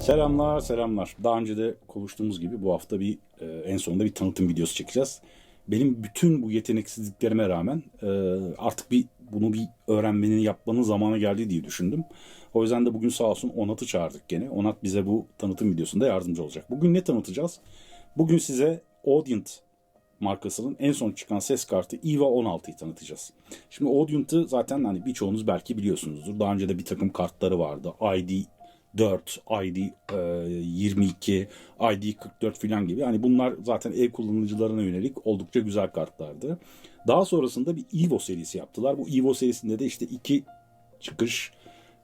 Selamlar, selamlar. Daha önce de konuştuğumuz gibi bu hafta bir e, en sonunda bir tanıtım videosu çekeceğiz. Benim bütün bu yeteneksizliklerime rağmen e, artık bir bunu bir öğrenmenin yapmanın zamanı geldi diye düşündüm. O yüzden de bugün sağ olsun Onat'ı çağırdık gene. Onat bize bu tanıtım videosunda yardımcı olacak. Bugün ne tanıtacağız? Bugün size Audient markasının en son çıkan ses kartı EVA 16'yı tanıtacağız. Şimdi Audient'ı zaten hani birçoğunuz belki biliyorsunuzdur. Daha önce de bir takım kartları vardı. ID 4, ID e, 22, ID 44 filan gibi. Yani bunlar zaten ev kullanıcılarına yönelik oldukça güzel kartlardı. Daha sonrasında bir Evo serisi yaptılar. Bu Evo serisinde de işte iki çıkış,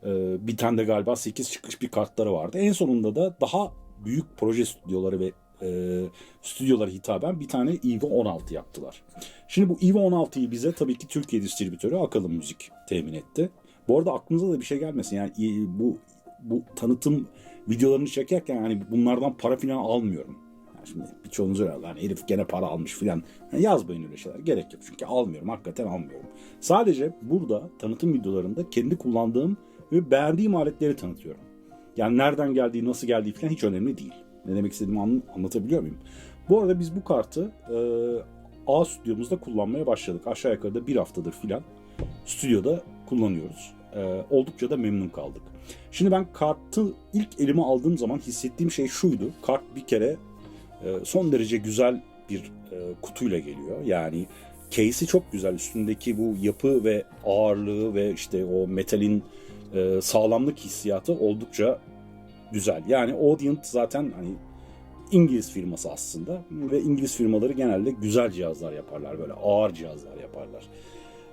e, bir tane de galiba 8 çıkış bir kartları vardı. En sonunda da daha büyük proje stüdyoları ve e, stüdyolara hitaben bir tane Evo 16 yaptılar. Şimdi bu Evo 16'yı bize tabii ki Türkiye distribütörü Akıllı Müzik temin etti. Bu arada aklınıza da bir şey gelmesin. Yani e, bu bu tanıtım videolarını çekerken yani bunlardan para falan almıyorum. Yani şimdi birçoğunuz öyle hani herif gene para almış falan. Yani yazmayın öyle şeyler. Gerek yok çünkü almıyorum. Hakikaten almıyorum. Sadece burada tanıtım videolarında kendi kullandığım ve beğendiğim aletleri tanıtıyorum. Yani nereden geldiği, nasıl geldiği falan hiç önemli değil. Ne demek istediğimi an- anlatabiliyor muyum? Bu arada biz bu kartı e, A stüdyomuzda kullanmaya başladık. Aşağı yukarı da bir haftadır filan stüdyoda kullanıyoruz. E, oldukça da memnun kaldık. Şimdi ben kartı ilk elime aldığım zaman hissettiğim şey şuydu. Kart bir kere e, son derece güzel bir e, kutuyla geliyor. Yani case'i çok güzel. Üstündeki bu yapı ve ağırlığı ve işte o metalin e, sağlamlık hissiyatı oldukça güzel. Yani Audient zaten hani İngiliz firması aslında ve İngiliz firmaları genelde güzel cihazlar yaparlar böyle ağır cihazlar yaparlar.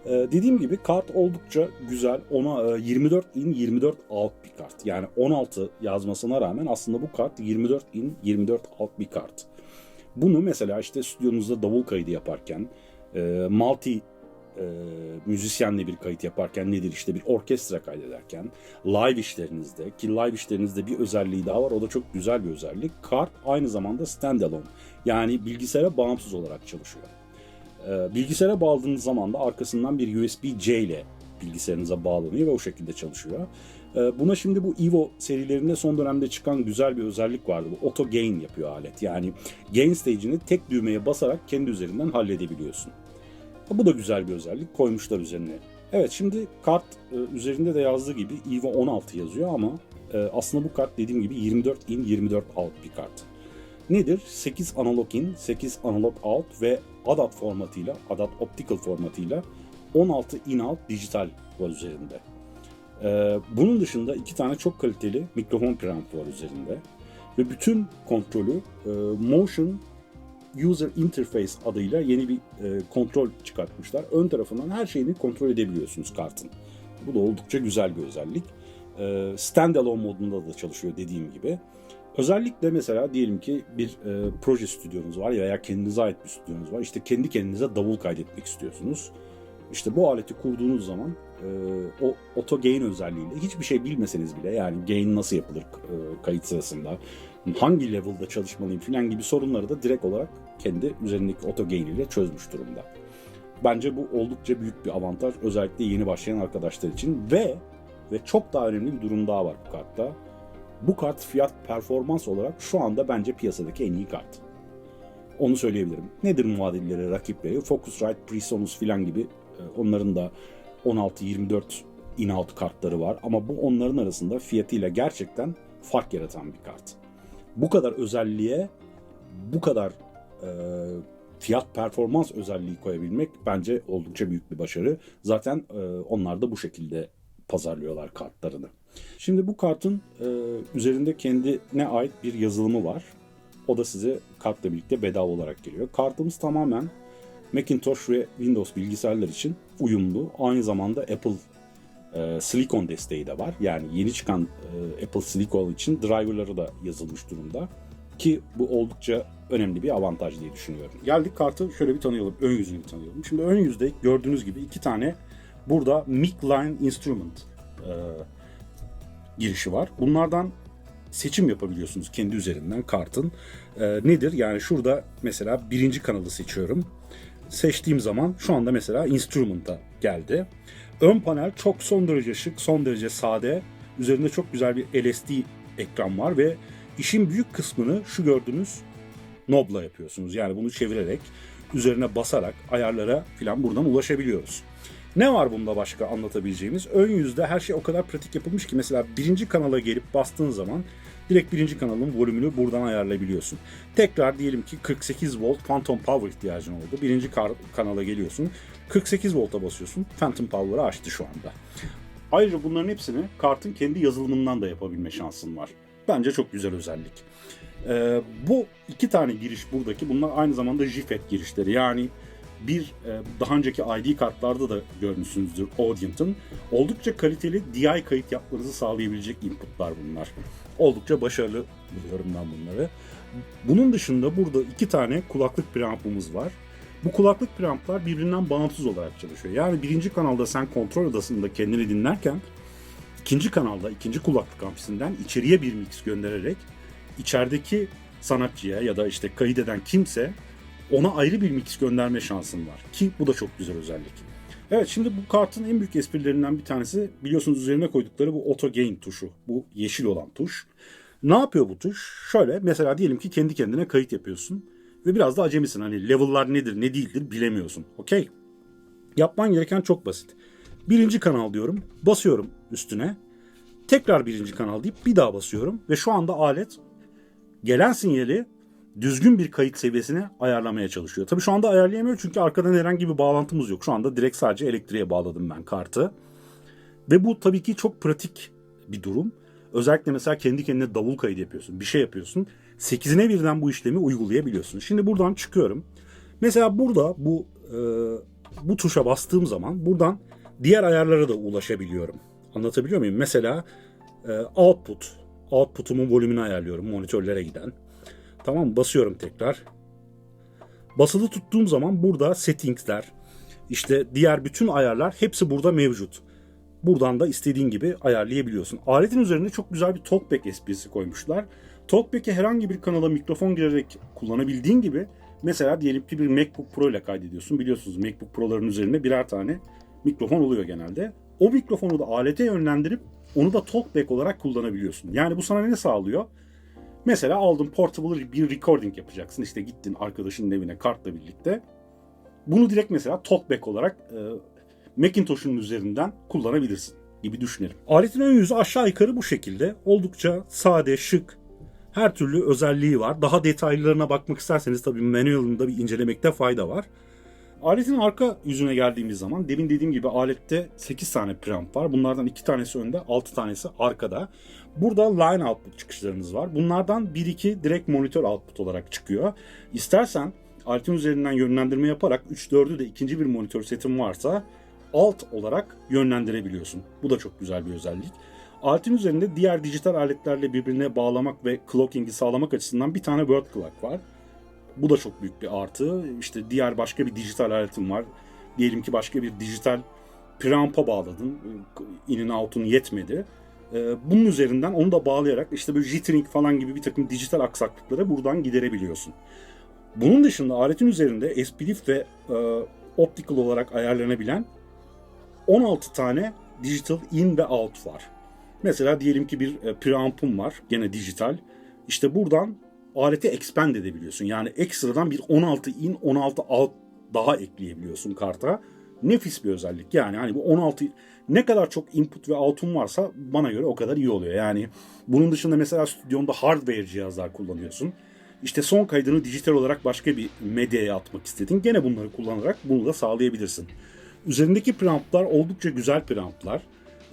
Ee, dediğim gibi kart oldukça güzel. Ona e, 24 in 24 out bir kart. Yani 16 yazmasına rağmen aslında bu kart 24 in 24 out bir kart. Bunu mesela işte stüdyonuzda davul kaydı yaparken, e, multi e, müzisyenle bir kayıt yaparken nedir işte bir orkestra kaydederken, live işlerinizde ki live işlerinizde bir özelliği daha var o da çok güzel bir özellik. Kart aynı zamanda standalone yani bilgisayara bağımsız olarak çalışıyor. E, bilgisayara bağladığınız zaman da arkasından bir USB-C ile bilgisayarınıza bağlanıyor ve o şekilde çalışıyor. E, buna şimdi bu Evo serilerinde son dönemde çıkan güzel bir özellik vardı. Bu auto gain yapıyor alet. Yani gain stage'ini tek düğmeye basarak kendi üzerinden halledebiliyorsun. Bu da güzel bir özellik koymuşlar üzerine. Evet şimdi kart e, üzerinde de yazdığı gibi EVO 16 yazıyor ama e, aslında bu kart dediğim gibi 24 in 24 out bir kart. Nedir? 8 analog in, 8 analog out ve ADAT formatıyla, ADAT optical formatıyla 16 in out dijital var üzerinde. E, bunun dışında iki tane çok kaliteli mikrofon preamp var üzerinde. Ve bütün kontrolü e, motion User Interface adıyla yeni bir e, kontrol çıkartmışlar. Ön tarafından her şeyini kontrol edebiliyorsunuz kartın. Bu da oldukça güzel bir özellik. E, standalone modunda da çalışıyor dediğim gibi. Özellikle mesela diyelim ki bir e, proje stüdyonuz var veya kendinize ait bir stüdyonuz var. İşte kendi kendinize davul kaydetmek istiyorsunuz. İşte bu aleti kurduğunuz zaman e, o auto gain özelliğiyle hiçbir şey bilmeseniz bile yani gain nasıl yapılır e, kayıt sırasında hangi level'da çalışmalıyım falan gibi sorunları da direkt olarak kendi üzerindeki auto gain ile çözmüş durumda. Bence bu oldukça büyük bir avantaj özellikle yeni başlayan arkadaşlar için ve ve çok daha önemli bir durum daha var bu kartta. Bu kart fiyat performans olarak şu anda bence piyasadaki en iyi kart. Onu söyleyebilirim. Nedir muadilleri, rakipleri? Focusrite, Presonus filan gibi e, onların da 16-24 in-out kartları var. Ama bu onların arasında fiyatıyla gerçekten fark yaratan bir kart. Bu kadar özelliğe bu kadar e, fiyat performans özelliği koyabilmek bence oldukça büyük bir başarı. Zaten e, onlar da bu şekilde pazarlıyorlar kartlarını. Şimdi bu kartın e, üzerinde kendine ait bir yazılımı var. O da size kartla birlikte bedava olarak geliyor. Kartımız tamamen Macintosh ve Windows bilgisayarlar için uyumlu. Aynı zamanda Apple e, Silicon desteği de var. Yani yeni çıkan e, Apple Silicon için driverları da yazılmış durumda. Ki bu oldukça önemli bir avantaj diye düşünüyorum. Geldik kartı şöyle bir tanıyalım. Ön yüzünü bir tanıyalım. Şimdi ön yüzde gördüğünüz gibi iki tane burada mic line instrument e, girişi var. Bunlardan seçim yapabiliyorsunuz kendi üzerinden kartın. E, nedir? Yani şurada mesela birinci kanalı seçiyorum. Seçtiğim zaman şu anda mesela instrument'a geldi. Ön panel çok son derece şık, son derece sade. Üzerinde çok güzel bir LSD ekran var ve işin büyük kısmını şu gördüğünüz knobla yapıyorsunuz. Yani bunu çevirerek, üzerine basarak ayarlara falan buradan ulaşabiliyoruz. Ne var bunda başka anlatabileceğimiz? Ön yüzde her şey o kadar pratik yapılmış ki mesela birinci kanala gelip bastığın zaman direkt birinci kanalın volümünü buradan ayarlayabiliyorsun. Tekrar diyelim ki 48 volt Phantom Power ihtiyacın oldu. Birinci kanala geliyorsun. 48 volta basıyorsun. Phantom Power'ı açtı şu anda. Ayrıca bunların hepsini kartın kendi yazılımından da yapabilme şansın var. Bence çok güzel özellik. Ee, bu iki tane giriş buradaki bunlar aynı zamanda JFET girişleri. Yani bir e, daha önceki ID kartlarda da görmüşsünüzdür Audient'ın. Oldukça kaliteli DI kayıt yapmanızı sağlayabilecek inputlar bunlar. Oldukça başarılı buluyorum ben bunları. Bunun dışında burada iki tane kulaklık preamp'ımız var. Bu kulaklık preamp'lar birbirinden bağımsız olarak çalışıyor. Yani birinci kanalda sen kontrol odasında kendini dinlerken ikinci kanalda, ikinci kulaklık amfisinden içeriye bir mix göndererek içerideki sanatçıya ya da işte kayıt eden kimse ona ayrı bir mix gönderme şansın var. Ki bu da çok güzel özellik. Evet şimdi bu kartın en büyük esprilerinden bir tanesi biliyorsunuz üzerine koydukları bu auto gain tuşu. Bu yeşil olan tuş. Ne yapıyor bu tuş? Şöyle mesela diyelim ki kendi kendine kayıt yapıyorsun ve biraz da acemisin. Hani level'lar nedir ne değildir bilemiyorsun. Okey. Yapman gereken çok basit. Birinci kanal diyorum. Basıyorum üstüne. Tekrar birinci kanal deyip bir daha basıyorum. Ve şu anda alet gelen sinyali düzgün bir kayıt seviyesine ayarlamaya çalışıyor. Tabii şu anda ayarlayamıyor çünkü arkadan herhangi bir bağlantımız yok. Şu anda direkt sadece elektriğe bağladım ben kartı. Ve bu tabii ki çok pratik bir durum. Özellikle mesela kendi kendine davul kaydı yapıyorsun, bir şey yapıyorsun. 8'ine birden bu işlemi uygulayabiliyorsun. Şimdi buradan çıkıyorum. Mesela burada bu e, bu tuşa bastığım zaman buradan diğer ayarlara da ulaşabiliyorum. Anlatabiliyor muyum? Mesela e, output, output'umun volümünü ayarlıyorum monitörlere giden. Tamam? Basıyorum tekrar. Basılı tuttuğum zaman burada settingsler, işte diğer bütün ayarlar hepsi burada mevcut. Buradan da istediğin gibi ayarlayabiliyorsun. Aletin üzerinde çok güzel bir talkback esprisi koymuşlar. Talkback'e herhangi bir kanala mikrofon girerek kullanabildiğin gibi mesela diyelim ki bir MacBook Pro ile kaydediyorsun. Biliyorsunuz MacBook Pro'ların üzerinde birer tane mikrofon oluyor genelde. O mikrofonu da alete yönlendirip onu da talkback olarak kullanabiliyorsun. Yani bu sana ne sağlıyor? Mesela aldın portable bir recording yapacaksın. İşte gittin arkadaşının evine kartla birlikte. Bunu direkt mesela talkback olarak e, Macintosh'un üzerinden kullanabilirsin gibi düşünelim. Aletin ön yüzü aşağı yukarı bu şekilde. Oldukça sade, şık, her türlü özelliği var. Daha detaylarına bakmak isterseniz tabii manual'ında bir incelemekte fayda var. Aletin arka yüzüne geldiğimiz zaman demin dediğim gibi alette 8 tane preamp var. Bunlardan 2 tanesi önde, 6 tanesi arkada. Burada line output çıkışlarınız var. Bunlardan 1-2 direkt monitör output olarak çıkıyor. İstersen aletin üzerinden yönlendirme yaparak 3-4'ü de ikinci bir monitör setin varsa alt olarak yönlendirebiliyorsun. Bu da çok güzel bir özellik. Aletin üzerinde diğer dijital aletlerle birbirine bağlamak ve clocking'i sağlamak açısından bir tane word clock var. Bu da çok büyük bir artı. İşte diğer başka bir dijital aletim var. Diyelim ki başka bir dijital preamp'a bağladın. In out'un yetmedi. Ee, Bunun üzerinden onu da bağlayarak işte böyle jittering falan gibi bir takım dijital aksaklıkları buradan giderebiliyorsun. Bunun dışında aletin üzerinde SPDIF ve e, optical olarak ayarlanabilen 16 tane digital in ve out var. Mesela diyelim ki bir e, preamp'um var gene dijital. İşte buradan aleti expand edebiliyorsun. Yani ekstradan bir 16 in 16 out daha ekleyebiliyorsun karta. Nefis bir özellik. Yani hani bu 16 ne kadar çok input ve out'un varsa bana göre o kadar iyi oluyor. Yani bunun dışında mesela stüdyonda hardware cihazlar kullanıyorsun. İşte son kaydını dijital olarak başka bir medyaya atmak istedin. Gene bunları kullanarak bunu da sağlayabilirsin. Üzerindeki preamplar oldukça güzel preamplar.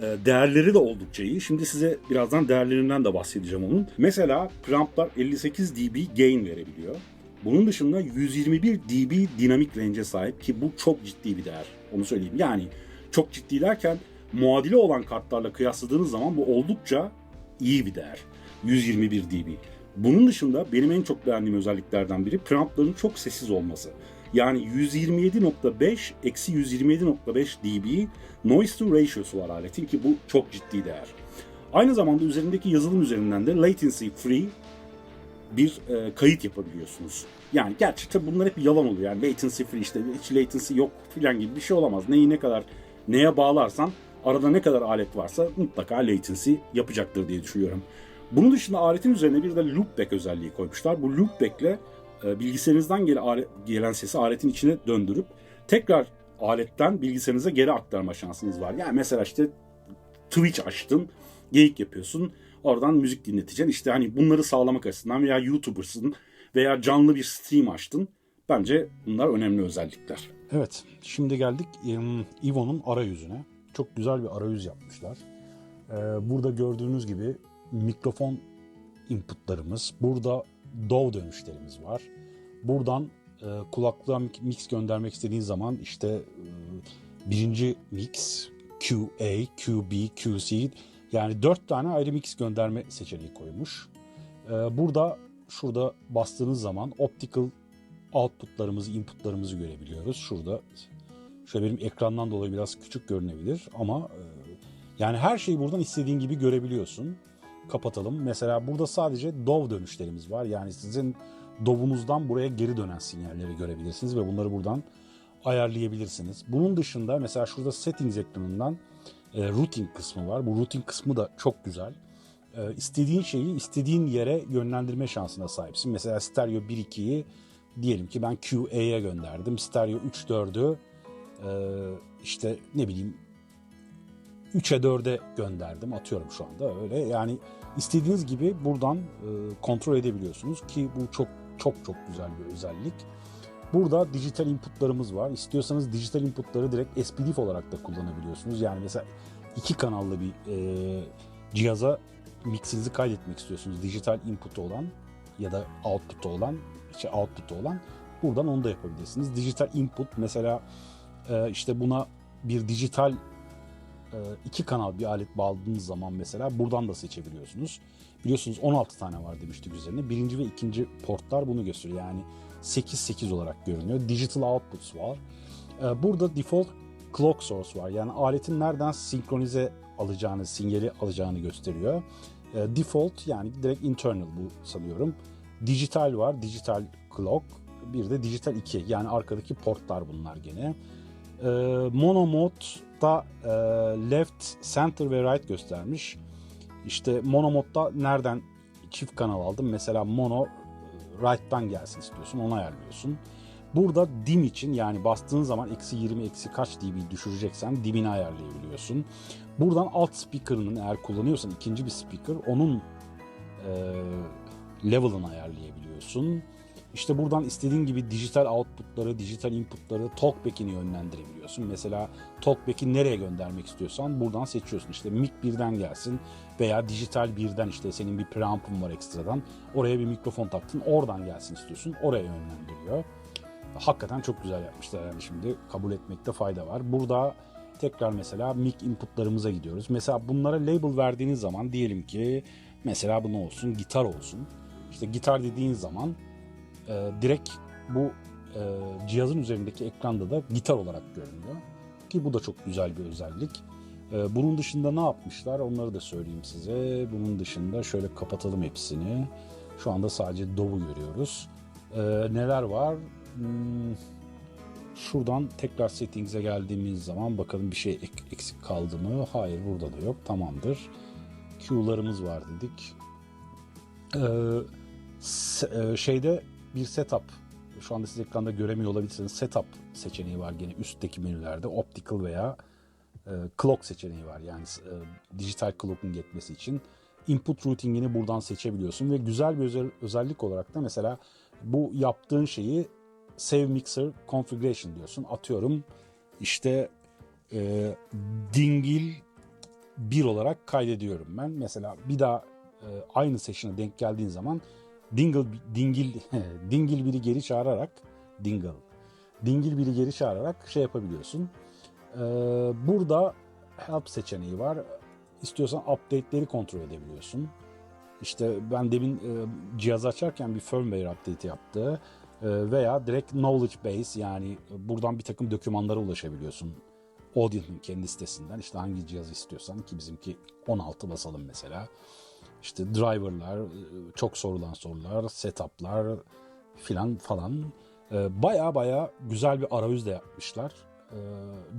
Ee, Değerleri de oldukça iyi. Şimdi size birazdan değerlerinden de bahsedeceğim onun. Mesela preamplar 58 dB gain verebiliyor. Bunun dışında 121 dB dinamik range'e sahip ki bu çok ciddi bir değer. Onu söyleyeyim. Yani çok ciddi derken muadili olan kartlarla kıyasladığınız zaman bu oldukça iyi bir değer. 121 dB. Bunun dışında benim en çok beğendiğim özelliklerden biri preampların çok sessiz olması. Yani 127.5 eksi 127.5 dB noise to ratio'su var aletin ki bu çok ciddi değer. Aynı zamanda üzerindeki yazılım üzerinden de latency free bir e, kayıt yapabiliyorsunuz. Yani gerçi tabii bunlar hep yalan oluyor. Yani latency free işte hiç latency yok filan gibi bir şey olamaz. Neyi ne kadar neye bağlarsan arada ne kadar alet varsa mutlaka latency yapacaktır diye düşünüyorum. Bunun dışında aletin üzerine bir de loopback özelliği koymuşlar. Bu loopback'le bilgisayarınızdan gelen, sesi aletin içine döndürüp tekrar aletten bilgisayarınıza geri aktarma şansınız var. Yani mesela işte Twitch açtın, geyik yapıyorsun. Oradan müzik dinleteceksin. İşte hani bunları sağlamak açısından veya YouTuber'sın veya canlı bir stream açtın. Bence bunlar önemli özellikler. Evet, şimdi geldik em, Evo'nun arayüzüne. Çok güzel bir arayüz yapmışlar. Ee, burada gördüğünüz gibi mikrofon inputlarımız, burada DAW dönüşlerimiz var. Buradan e, kulaklığa mix göndermek istediğin zaman işte e, birinci mix, QA, QB, QC yani dört tane ayrı mix gönderme seçeneği koymuş. Ee, burada şurada bastığınız zaman optical outputlarımızı, inputlarımızı görebiliyoruz. Şurada şöyle benim ekrandan dolayı biraz küçük görünebilir ama e, yani her şeyi buradan istediğin gibi görebiliyorsun. Kapatalım. Mesela burada sadece DOV dönüşlerimiz var. Yani sizin DOV'unuzdan buraya geri dönen sinyalleri görebilirsiniz ve bunları buradan ayarlayabilirsiniz. Bunun dışında mesela şurada settings ekranından e, routing kısmı var. Bu routing kısmı da çok güzel. E, istediğin şeyi istediğin yere yönlendirme şansına sahipsin. Mesela stereo 1-2'yi diyelim ki ben QA'ya gönderdim. Stereo 3-4'ü e, işte ne bileyim 3'e 4'e gönderdim. Atıyorum şu anda öyle. Yani istediğiniz gibi buradan e, kontrol edebiliyorsunuz ki bu çok çok çok güzel bir özellik. Burada dijital inputlarımız var. İstiyorsanız dijital inputları direkt SPDIF olarak da kullanabiliyorsunuz. Yani mesela iki kanallı bir e, cihaza mixinizi kaydetmek istiyorsunuz. Dijital input'u olan ya da output'u olan, işte output'u olan buradan onu da yapabilirsiniz. Dijital input mesela e, işte buna bir dijital iki kanal bir alet bağladığınız zaman mesela buradan da seçebiliyorsunuz. Biliyorsunuz 16 tane var demiştik üzerine. Birinci ve ikinci portlar bunu gösteriyor. Yani 8-8 olarak görünüyor. Digital outputs var. E, Burada default clock source var. Yani aletin nereden senkronize alacağını, sinyali alacağını gösteriyor. E, Default yani direkt internal bu sanıyorum. Dijital var. Digital clock. Bir de dijital 2. Yani arkadaki portlar bunlar gene. E, mono mode'da e, left, center ve right göstermiş. İşte mono modda nereden çift kanal aldım? Mesela mono right'tan gelsin istiyorsun onu ayarlıyorsun. Burada dim için yani bastığın zaman eksi 20 eksi kaç dB düşüreceksen dimini ayarlayabiliyorsun. Buradan alt speaker'ının eğer kullanıyorsan ikinci bir speaker onun e, level'ını ayarlayabiliyorsun. İşte buradan istediğin gibi dijital outputları, dijital inputları talkback'ini yönlendirebiliyorsun. Mesela talkback'i nereye göndermek istiyorsan buradan seçiyorsun. İşte mic birden gelsin veya dijital birden işte senin bir preamp'un var ekstradan. Oraya bir mikrofon taktın oradan gelsin istiyorsun. Oraya yönlendiriyor. Hakikaten çok güzel yapmışlar yani şimdi kabul etmekte fayda var. Burada tekrar mesela mic inputlarımıza gidiyoruz. Mesela bunlara label verdiğiniz zaman diyelim ki mesela bu ne olsun? Gitar olsun. İşte gitar dediğin zaman e, direkt bu e, cihazın üzerindeki ekranda da gitar olarak görünüyor. Ki bu da çok güzel bir özellik. E, bunun dışında ne yapmışlar onları da söyleyeyim size. Bunun dışında şöyle kapatalım hepsini. Şu anda sadece Dov'u görüyoruz. E, neler var? Hmm, şuradan tekrar settings'e geldiğimiz zaman bakalım bir şey ek- eksik kaldı mı? Hayır burada da yok. Tamamdır. Q'larımız var dedik. Ee, e, şeyde bir setup şu anda siz ekranda göremiyor olabilirsiniz. Setup seçeneği var gene üstteki menülerde. Optical veya e, clock seçeneği var. Yani e, dijital clock'un geçmesi için. Input routing'ini buradan seçebiliyorsun ve güzel bir özel- özellik olarak da mesela bu yaptığın şeyi Save Mixer Configuration diyorsun. Atıyorum işte e, dingil 1 olarak kaydediyorum ben. Mesela bir daha e, aynı session'a denk geldiğin zaman dingle dingil dingil biri geri çağırarak dingle dingil biri geri çağırarak şey yapabiliyorsun. E, burada help seçeneği var. İstiyorsan update'leri kontrol edebiliyorsun. İşte ben demin e, cihaz açarken bir firmware update yaptı. E, veya direkt knowledge base yani buradan bir takım dokümanlara ulaşabiliyorsun. Audio'nun kendi sitesinden işte hangi cihazı istiyorsan ki bizimki 16 basalım mesela. İşte driverlar, e, çok sorulan sorular, setuplar filan falan. E, Baya baya güzel bir arayüz de yapmışlar. E,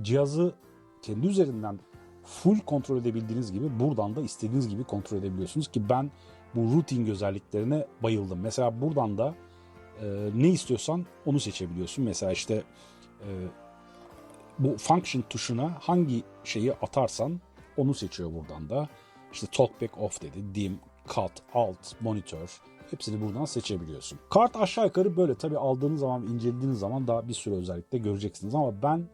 Cihazı kendi üzerinden full kontrol edebildiğiniz gibi buradan da istediğiniz gibi kontrol edebiliyorsunuz ki ben bu routing özelliklerine bayıldım. Mesela buradan da e, ne istiyorsan onu seçebiliyorsun. Mesela işte e, bu function tuşuna hangi şeyi atarsan onu seçiyor buradan da. İşte talkback off dedi, dim, cut, alt, monitor hepsini buradan seçebiliyorsun. Kart aşağı yukarı böyle. Tabi aldığınız zaman, incelediğiniz zaman daha bir sürü özellikle göreceksiniz ama ben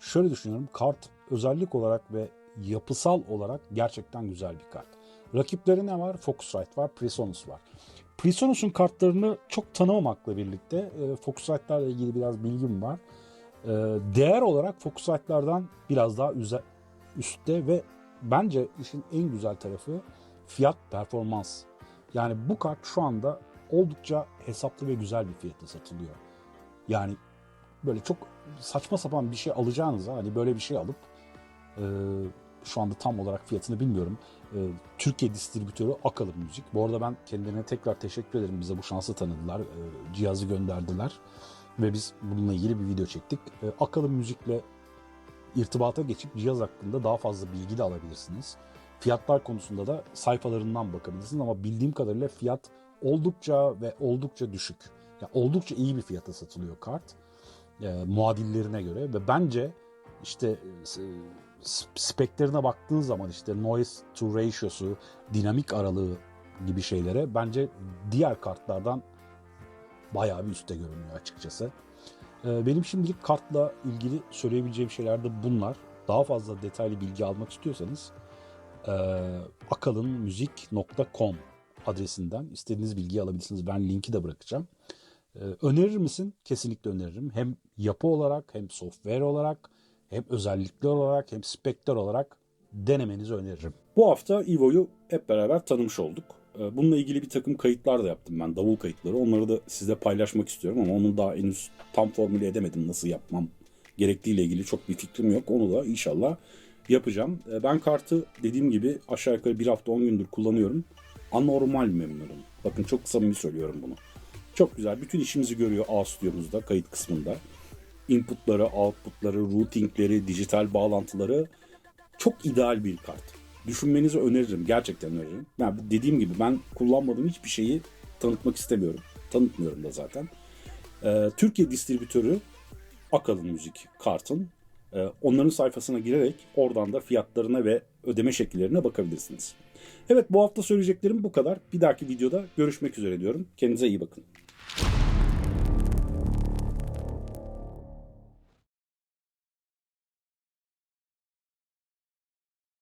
şöyle düşünüyorum. Kart özellik olarak ve yapısal olarak gerçekten güzel bir kart. Rakipleri ne var? Focusrite var, Presonus var. Presonus'un kartlarını çok tanımamakla birlikte e, Focusrite'larla ilgili biraz bilgim var. E, değer olarak Focusrite'lardan biraz daha üstte ve bence işin en güzel tarafı fiyat performans. Yani bu kart şu anda oldukça hesaplı ve güzel bir fiyata satılıyor. Yani böyle çok saçma sapan bir şey alacağınıza hani böyle bir şey alıp e, şu anda tam olarak fiyatını bilmiyorum. E, Türkiye distribütörü Akalın Müzik. Bu arada ben kendilerine tekrar teşekkür ederim. Bize bu şansı tanıdılar. E, cihazı gönderdiler. Ve biz bununla ilgili bir video çektik. E, Akalın Müzik'le irtibata geçip cihaz hakkında daha fazla bilgi de alabilirsiniz. Fiyatlar konusunda da sayfalarından bakabilirsiniz ama bildiğim kadarıyla fiyat oldukça ve oldukça düşük. Ya oldukça iyi bir fiyata satılıyor kart. E, muadillerine göre ve bence işte e, speklerine baktığın zaman işte noise to ratio'su, dinamik aralığı gibi şeylere bence diğer kartlardan bayağı bir üstte görünüyor açıkçası. Ee, Benim şimdilik kartla ilgili söyleyebileceğim şeyler de bunlar. Daha fazla detaylı bilgi almak istiyorsanız e, akalınmuzik.com adresinden istediğiniz bilgiyi alabilirsiniz. Ben linki de bırakacağım. Ee, Önerir misin? Kesinlikle öneririm. Hem yapı olarak hem software olarak hem özellikler olarak hem spekler olarak denemenizi öneririm. Bu hafta Evo'yu hep beraber tanımış olduk. Ee, Bununla ilgili bir takım kayıtlar da yaptım ben. Davul kayıtları. Onları da sizle paylaşmak istiyorum ama onu daha henüz tam formüle edemedim. Nasıl yapmam gerektiğiyle ilgili çok bir fikrim yok. Onu da inşallah yapacağım. Ee, Ben kartı dediğim gibi aşağı yukarı bir hafta 10 gündür kullanıyorum. Anormal memnunum. Bakın çok samimi söylüyorum bunu. Çok güzel. Bütün işimizi görüyor A stüdyomuzda, kayıt kısmında. Inputları, outputları, routingleri, dijital bağlantıları çok ideal bir kart. Düşünmenizi öneririm. Gerçekten öneririm. Yani dediğim gibi ben kullanmadığım hiçbir şeyi tanıtmak istemiyorum. Tanıtmıyorum da zaten. Ee, Türkiye distribütörü Akalın Müzik kartın. Ee, onların sayfasına girerek oradan da fiyatlarına ve ödeme şekillerine bakabilirsiniz. Evet bu hafta söyleyeceklerim bu kadar. Bir dahaki videoda görüşmek üzere diyorum. Kendinize iyi bakın.